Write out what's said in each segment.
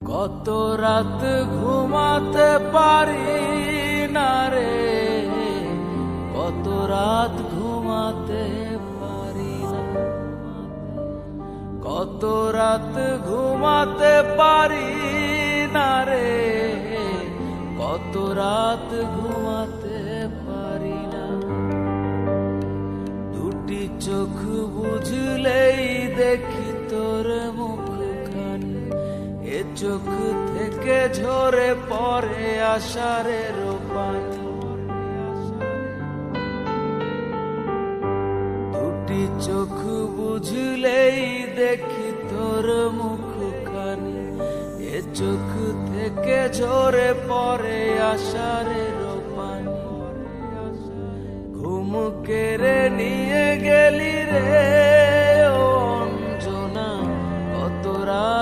কত রাত ঘুমাতে পারি না রে? কত রাত ঘুমাতে পারি না? কত রাত ঘুমাতে পারি না রে? কত রাত ঘুমাতে পারি না? দুটি চোখ বুঝলেই দেখি তোর মুখখানি এ চোখ থেকে ঝরে পড়ে আষাঢ়ের পানি দুটি চোখ বুঝলেই দেখি তোর মুখখানি। এ চোখ থেকে ঝরে পড়ে আষাঢ়ের পানি ঘুম কেড়ে নিয়ে গেলি রে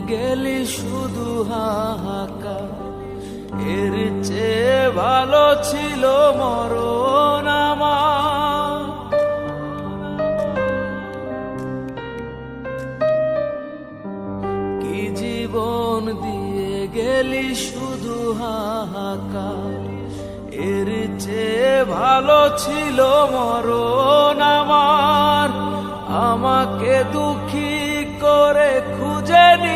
গেলি শুধু হাহাকা এর চেয়ে ভালো ছিল আমার। কি জীবন দিয়ে গেলি শুধু হাহাকার? এর চেয়ে ভালো ছিল মরণ আমার। আমাকে দুঃখী করে খুঁজে নিলি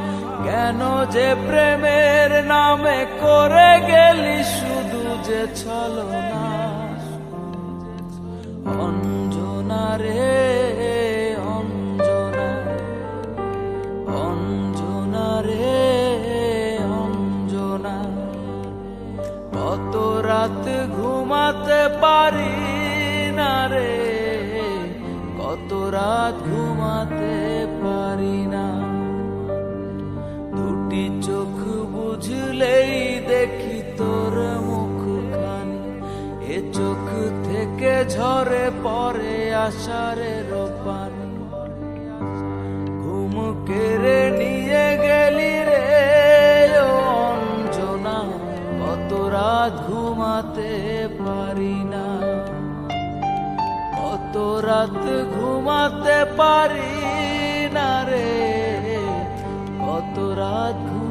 কেন যে প্রেমের নামে করে গেলি শুধু যে ছলনা অঞ্জনা রে, অঞ্জনা। অঞ্জনা রে, অঞ্জনা। কত রাত ঘুমাতে পারি না রে, কত রাত ঘুমাতে ঝরে পড়ে আষাঢ়ের পানি ঘুম কেড়ে নিয়ে গেলি রে অঞ্জনা। কত রাত ঘুমাতে পারি না। কত রাত ঘুমাতে পারি না রে। কত রাত ঘুমাতে